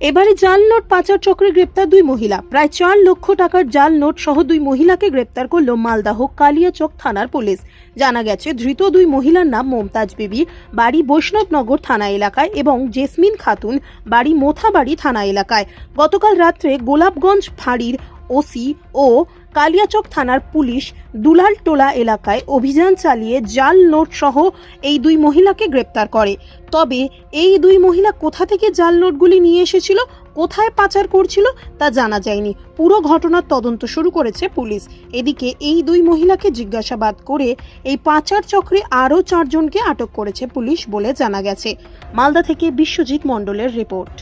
এবারে জাল নোট পাচার চক্রে গ্রেপ্তার দুই মহিলা। প্রায় চার লক্ষ টাকার জাল নোট সহ দুই মহিলাকে গ্রেপ্তার করল মালদাহ কালিয়াচক থানার পুলিশ। জানা গেছে, ধৃত দুই মহিলার নাম মমতাজ বিবি, বাড়ি বৈষ্ণবনগর থানা এলাকায় এবং জেসমিন খাতুন, বাড়ি মোথাবাড়ি থানা এলাকায়। গতকাল রাত্রে গোলাপগঞ্জ ফাঁড়ির ওসি ও কালিয়াচক থানার পুলিশ দুলালটোলা এলাকায় অভিযান চালিয়ে জাল নোট সহ এই দুই মহিলাকে গ্রেপ্তার করে। তবে এই দুই মহিলা কোথা থেকে জাল নোটগুলি নিয়ে এসেছিল, কোথায় পাচার করছিল তা জানা যায়নি। পুরো ঘটনার তদন্ত শুরু করেছে পুলিশ। এদিকে এই দুই মহিলাকে জিজ্ঞাসাবাদ করে এই পাচার চক্রে আরও চারজনকে আটক করেছে পুলিশ বলে জানা গেছে। মালদা থেকে বিশ্বজিৎ মণ্ডলের রিপোর্ট।